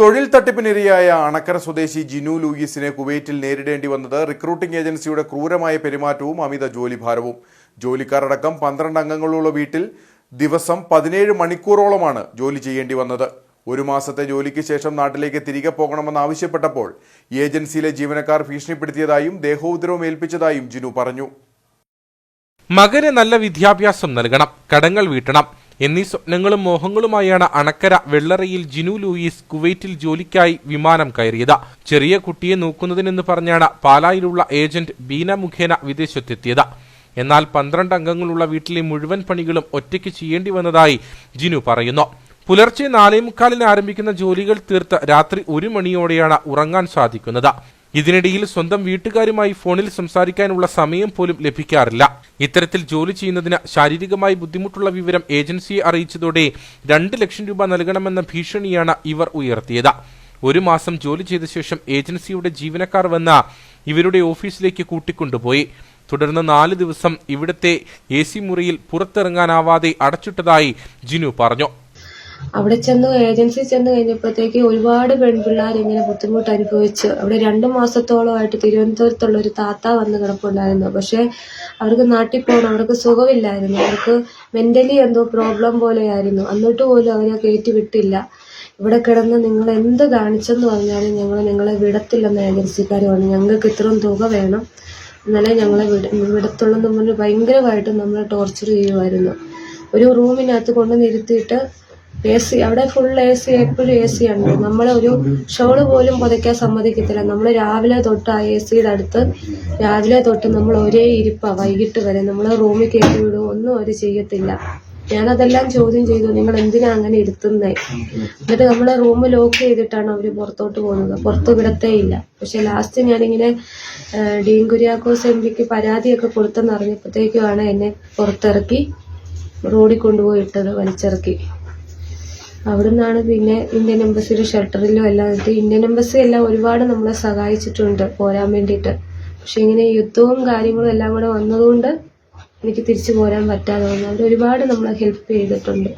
തൊഴിൽ തട്ടിപ്പിനിരയായ അണക്കര സ്വദേശി ജിനു ലൂയിസിനെ കുവൈറ്റിൽ നേരിടേണ്ടി വന്നത് റിക്രൂട്ടിംഗ് ഏജൻസിയുടെ ക്രൂരമായ പെരുമാറ്റവും അമിത ജോലിഭാരവും. ജോലിക്കാരടക്കം പന്ത്രണ്ട് അംഗങ്ങളുള്ള വീട്ടിൽ ദിവസം പതിനേഴ് മണിക്കൂറോളമാണ് ജോലി ചെയ്യേണ്ടി വന്നത്. ഒരു മാസത്തെ ജോലിക്ക് ശേഷം നാട്ടിലേക്ക് തിരികെ പോകണമെന്ന് ആവശ്യപ്പെട്ടപ്പോൾ ഏജൻസിയിലെ ജീവനക്കാർ ഭീഷണിപ്പെടുത്തിയതായും ദേഹോദ്രവം ഏൽപ്പിച്ചതായും ജിനു പറഞ്ഞു. മകന് നല്ല വിദ്യാഭ്യാസം നൽകണം കടങ്ങൾ വീട്ടണം. എന്നീ സ്വപ്നങ്ങളും മോഹങ്ങളുമായാണ് അണക്കര വെള്ളറയിൽ ജിനു ലൂയിസ് കുവൈറ്റിൽ ജോലിക്കായി വിമാനം കയറിയത്. ചെറിയ കുട്ടിയെ നോക്കുന്നതിനെന്ന് പറഞ്ഞാണ് പാലായിലുള്ള ഏജന്റ് ബീന മുഖേന വിദേശത്തെത്തിയത്. എന്നാൽ പന്ത്രണ്ട് അംഗങ്ങളുള്ള വീട്ടിലെ മുഴുവൻ പണികളും ഒറ്റയ്ക്ക് ചെയ്യേണ്ടി വന്നതായി ജിനു പറയുന്നു. പുലർച്ചെ നാലേ മുക്കാലിന് ആരംഭിക്കുന്ന ജോലികൾ തീർത്ത് രാത്രി ഒരു മണിയോടെയാണ് ഉറങ്ങാൻ സാധിക്കുന്നത്. ഇതിനിടയിൽ സ്വന്തം വീട്ടുകാരുമായി ഫോണിൽ സംസാരിക്കാനുള്ള സമയം പോലും ലഭിക്കാറില്ല. ഇത്തരത്തിൽ ജോലി ചെയ്യുന്നതിന് ശാരീരികമായി ബുദ്ധിമുട്ടുള്ള വിവരം ഏജൻസിയെ അറിയിച്ചതോടെ രണ്ട് ലക്ഷം രൂപ നൽകണമെന്ന ഭീഷണിയാണ് ഇവർ ഉയർത്തിയത്. ഒരു മാസം ജോലി ചെയ്ത ശേഷം ഏജൻസിയുടെ ജീവനക്കാർ വന്ന ഇവരുടെ ഓഫീസിലേക്ക് കൂട്ടിക്കൊണ്ടുപോയി. തുടർന്ന് നാല് ദിവസം ഇവിടുത്തെ എ സി മുറിയിൽ പുറത്തിറങ്ങാനാവാതെ അടച്ചിട്ടതായി ജിനു പറഞ്ഞു. അവിടെ ചെന്ന് ഏജൻസി ചെന്ന് കഴിഞ്ഞപ്പോഴത്തേക്ക് ഒരുപാട് പെൺപിള്ളേർ ഇങ്ങനെ ബുദ്ധിമുട്ട് അനുഭവിച്ച് അവിടെ രണ്ട് മാസത്തോളമായിട്ട് തിരുവനന്തപുരത്തുള്ള ഒരു താത്ത വന്ന് കിടപ്പുണ്ടായിരുന്നു. പക്ഷെ അവർക്ക് നാട്ടിൽ പോകണം അവർക്ക് സുഖമില്ലായിരുന്നു. അവർക്ക് മെന്റലി എന്തോ പ്രോബ്ലം പോലെയായിരുന്നു. എന്നിട്ട് പോലും അവരെ കയറ്റി വിട്ടില്ല. ഇവിടെ കിടന്ന് നിങ്ങൾ എന്ത് കാണിച്ചെന്ന് പറഞ്ഞാലും ഞങ്ങൾ നിങ്ങളെ വിടത്തില്ലെന്ന് ഏജൻസിക്കാർ പറഞ്ഞു. ഞങ്ങൾക്ക് ഇത്രയും തുക വേണം. എന്നാലേ ഞങ്ങളെ വിട വിടത്തുള്ളെന്ന് പറഞ്ഞ് ഭയങ്കരമായിട്ട് നമ്മളെ ടോർച്ചർ ചെയ്യുമായിരുന്നു. ഒരു റൂമിനകത്ത് കൊണ്ട് നിർത്തിയിട്ട് എ സി അവിടെ ഫുൾ എ സി എപ്പോഴും എ സി ഉണ്ട് നമ്മളെ ഒരു ഷോൾ പോലും പുതയ്ക്കാൻ സമ്മതിക്കത്തില്ല. നമ്മൾ രാവിലെ തൊട്ട് ആ എ സിയുടെ അടുത്ത് രാവിലെ തൊട്ട് നമ്മൾ ഒരേ ഇരിപ്പാണ് വൈകിട്ട് വരെ. നമ്മൾ റൂമിൽ കയറ്റി വിടും ഒന്നും അവർ ചെയ്യത്തില്ല. ഞാനതെല്ലാം ചോദ്യം ചെയ്തു. നിങ്ങൾ എന്തിനാ അങ്ങനെ ഇരുത്തുന്നേ? എന്നിട്ട് നമ്മളെ റൂം ലോക്ക് ചെയ്തിട്ടാണ് അവർ പുറത്തോട്ട് പോകുന്നത്. പുറത്ത് വിടത്തേ ഇല്ല. പക്ഷെ ലാസ്റ്റ് ഞാനിങ്ങനെ ഡീൻ കുര്യാക്കോസ് എം പിക്ക് പരാതിയൊക്കെ കൊടുത്തെന്ന് അറിഞ്ഞപ്പോഴത്തേക്കുമാണ് എന്നെ പുറത്തിറക്കി റോഡിൽ കൊണ്ടുപോയി ഇട്ടത് വലിച്ചിറക്കി. അവിടുന്നാണ് പിന്നെ ഇന്ത്യൻ എംബസിയുടെ ഷെൽട്ടറിലും എല്ലാം എത്തി. ഇന്ത്യൻ എംബസി എല്ലാം ഒരുപാട് നമ്മളെ സഹായിച്ചിട്ടുണ്ട് പോരാൻ വേണ്ടിയിട്ട്. പക്ഷെ ഇങ്ങനെ യുദ്ധവും കാര്യങ്ങളും എല്ലാം കൂടെ വന്നതുകൊണ്ട് എനിക്ക് തിരിച്ചു പോരാൻ പറ്റാതെ വന്നു. അവർ ഒരുപാട് നമ്മളെ ഹെൽപ്പ് ചെയ്തിട്ടുണ്ട്.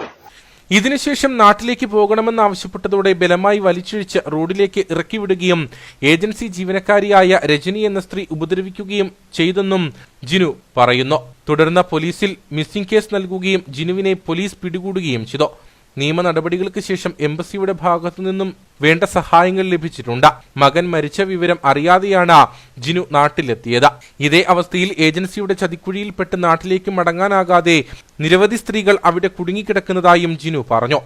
ഇതിനുശേഷം നാട്ടിലേക്ക് പോകണമെന്ന് ആവശ്യപ്പെട്ടതോടെ ബലമായി വലിച്ചിഴിച്ച് റോഡിലേക്ക് ഇറക്കിവിടുകയും ഏജൻസി ജീവനക്കാരിയായ രജനി എന്ന സ്ത്രീ ഉപദ്രവിക്കുകയും ചെയ്തെന്നും ജിനു പറയുന്നു. തുടർന്ന് പോലീസിൽ മിസ്സിംഗ് കേസ് നൽകുകയും ജിനുവിനെ പോലീസ് പിടികൂടുകയും ചെയ്തു. നിയമ നടപടികൾക്ക് ശേഷം എംബസിയുടെ ഭാഗത്തു നിന്നും വേണ്ട സഹായങ്ങൾ ലഭിച്ചിട്ടുണ്ട്. മകൻ മരിച്ച വിവരം അറിയാതെയാണ് ജിനു നാട്ടിലെത്തിയത്. ഇതേ അവസ്ഥയിൽ ഏജൻസിയുടെ ചതിക്കുഴിയിൽപ്പെട്ട് നാട്ടിലേക്ക് മടങ്ങാനാകാതെ നിരവധി സ്ത്രീകൾ അവിടെ കുടുങ്ങിക്കിടക്കുന്നതായും ജിനു പറഞ്ഞു.